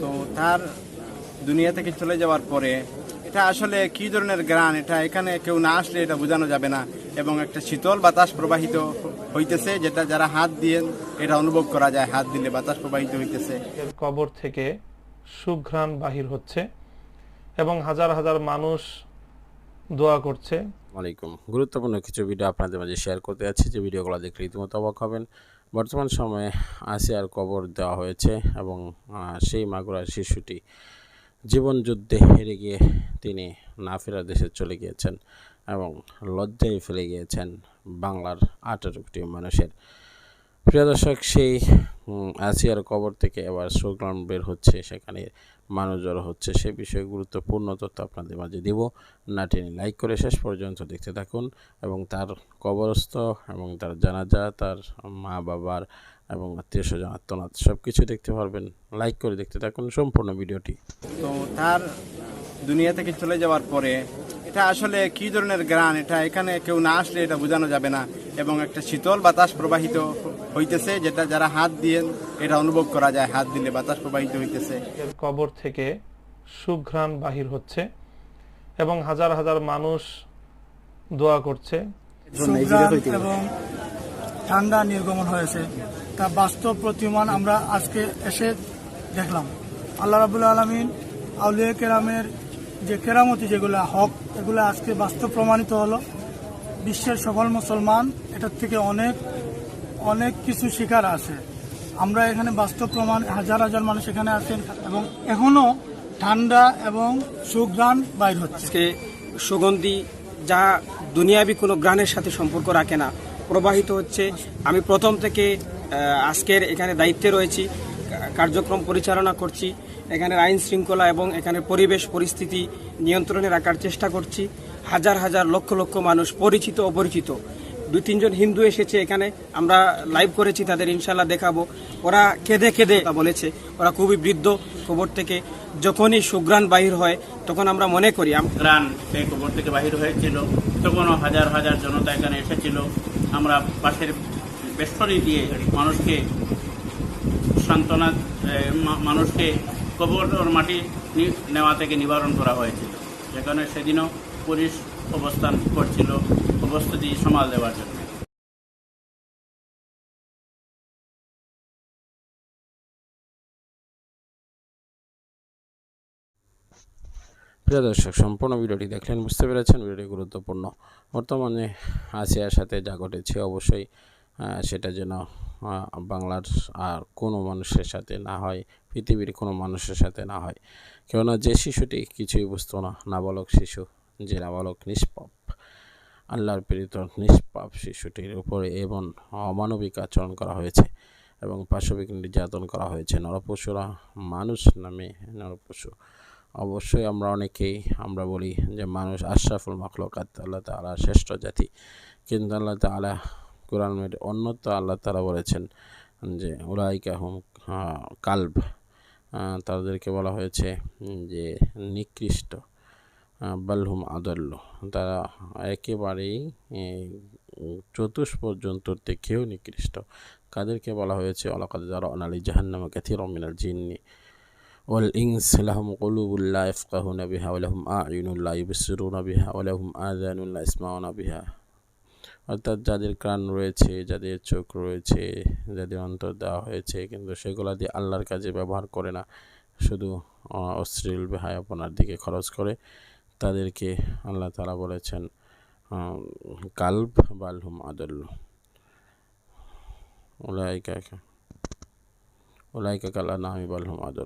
তো তার দুনিয়া থেকে চলে যাওয়ার পরে, এটা আসলে কি ধরনের গ্রান এটা এখানে কেউ না আসলে এটা বোঝানো যাবে না। এবং একটা শীতল বাতাস প্রবাহিত হইতেছে, যেটা যারা হাত দিয়ে এটা অনুভব করা যায়, হাত দিলে বাতাস প্রবাহিত হইতেছে। কবর থেকে সুঘ্রাণ বাহির হচ্ছে এবং হাজার হাজার মানুষ দোয়া করছে। আলাইকুম গুরুত্বপূর্ণ কিছু ভিডিও আপনাদের মাঝে শেয়ার করতে যাচ্ছি, যে ভিডিওগুলো দেখে রীতিমতো অবাক হবেন। বর্তমান সময়ে আসিয়ার কবর দেওয়া হয়েছে এবং সেই মাগুরার শিশুটি জীবন যুদ্ধে হেরে গিয়ে তিনি না ফেরার দেশে চলে গিয়েছেন এবং লজ্জায় ফেলে গিয়েছেন বাংলার আঠারো কোটি মানুষের। প্রিয় দর্শক, সেই আসিয়ার কবর থেকে এবার সুগ্রাম বের হচ্ছে। সেখানে মানুষ জড়ো হচ্ছে। সে বিষয়ে গুরুত্বপূর্ণ তথ্য আপনাদের মাঝে দিব। নাটিনি লাইক করে শেষ পর্যন্ত দেখতে থাকুন এবং তার কবরস্থ এবং তার জানাজা, তার মা বাবার এবং আত্মীয় স্বজন আত্মনাথ সব কিছু দেখতে পারবেন। লাইক করে দেখতে থাকুন সম্পূর্ণ ভিডিওটি। তো তার দুনিয়া থেকে চলে যাওয়ার পরে এটা আসলে কি ধরনের গ্রান এটা এখানে কেউ না আসলে এটা বোঝানো যাবে না। এবং একটা শীতল বাতাস প্রবাহিত হইতেছে যেটা যারা হাত দিয়ে এটা অনুভব করা যায় হাত দিলে বাতাস প্রবাহিত হইতেছে। এর কবর থেকে সুঘ্রাণ বাহির হচ্ছে এবং হাজার হাজার মানুষ দোয়া করছে। এবং ঠান্ডা নির্গমন হয়েছে। তা বাস্তব প্রতিমান আমরা আজকে এসে দেখলাম। আল্লাহ রাবুল আলমিন আউলিয়া কেরামের যে কেরামতি যেগুলো হক এগুলো আজকে বাস্তব প্রমাণিত হলো। বিশ্বের সকল মুসলমান এটার থেকে অনেক অনেক কিছু শিকার আছে। আমরা এখানে বাস্তব প্রমাণ, হাজার হাজার মানুষ এখানে আছেন এবং এখনও ঠান্ডা এবং সুগ্রাণ বাইর হচ্ছে। সুগন্ধি যা দুনিয়াবি কোনো গ্রানের সাথে সম্পর্ক রাখে না, প্রবাহিত হচ্ছে। আমি প্রথম থেকে আজকের এখানে দায়িত্বে রয়েছি, কার্যক্রম পরিচালনা করছি, এখানের আইন শৃঙ্খলা এবং এখানের পরিবেশ পরিস্থিতি নিয়ন্ত্রণে রাখার চেষ্টা করছি। হাজার হাজার লক্ষ লক্ষ মানুষ পরিচিত, অপরিচিত। দুই, তিনজন হিন্দু এসেছে এখানে, আমরা লাইভ করেছি, তাদের ইনশাল্লাহ দেখাবো। ওরা কেঁদে কেঁদে বলেছে। ওরা খুবই বৃদ্ধ খবর থেকে, যখনই সুগ্রাণ বাহির হয়, তখন আমরা মনে করি গ্রান সেই কবর থেকে বাহির হয়েছিল, তখনও হাজার হাজার জনতা এখানে এসেছিল। আমরা পাশের বেষ্টনী দিয়ে মানুষকে, সান্ত্বনা মানুষকে কবর মাটি নেওয়া থেকে নিবারণ করা হয়েছিল। সেখানে সেদিনও পুলিশ অবস্থান করছিল উপস্থিতি সামাল দেওয়ার জন্য। প্রিয় দর্শক, সম্পূর্ণ ভিডিওটি দেখলেন বুঝতে পেরেছেন, ভিডিওটি গুরুত্বপূর্ণ। বর্তমানে আসিয়ার সাথে যা ঘটেছে, অবশ্যই সেটা যেন বাংলার আর কোনো মানুষের সাথে না হয়, পৃথিবীর কোনো মানুষের সাথে না হয়। কেননা যে শিশুটি কিছুই বুঝতো না, নাবালক শিশু যে নাবালক নিষ্পাপ, আল্লাহর প্রেরিত নিষ্পাপ শিশুটির উপরে এবং অমানবিক আচরণ করা হয়েছে এবং পাশবিক নির্যাতন করা হয়েছে। নরপশুরা মানুষ নামে নরপশু। অবশ্যই আমরা অনেকেই আমরা বলি যে মানুষ আশরাফুল মখলকাত, আল্লাহ তালা শ্রেষ্ঠ জাতি। কিন্তু আল্লাহ তালা কোরআনের অন্যত্র আল্লাহ তালা বলেছেন যে, উলাইকা হুম কাল্ব। তাদেরকে বলা হয়েছে যে নিকৃষ্ট। বাল্লুম আদাল্য তারা একেবারেই চতুষ পর্যন্ত দেখেও নিকৃষ্ট। কাদেরকে বলা হয়েছে, অলাকাদ যারা অনালি জাহান্নামা ক্যাথির অমিনাল জিন্নি। ওল ইংস লাহম কলুবুল্লা ইফকাহুন বিহা ওলাহম আইনুল্লাহ ইবিসরুন নবিহা ওলাহম আজানুল্লাহ ইসমাউন নবিহা অর্থাৎ যাদের কান রয়েছে, যাদের চোখ রয়েছে, যাদের অন্তর দেওয়া হয়েছে, কিন্তু সেগুলো দিয়ে আল্লাহর কাজে ব্যবহার করে না। শুধু অশ্লীল বেহায়াপনার দিকে খরচ করে। তাদেরকে আল্লাহ তালা বলেছেন কাল্ব বালহুম আদল ওলাইকা ওলাইকা কালা নামি বালহুম আদল্ল।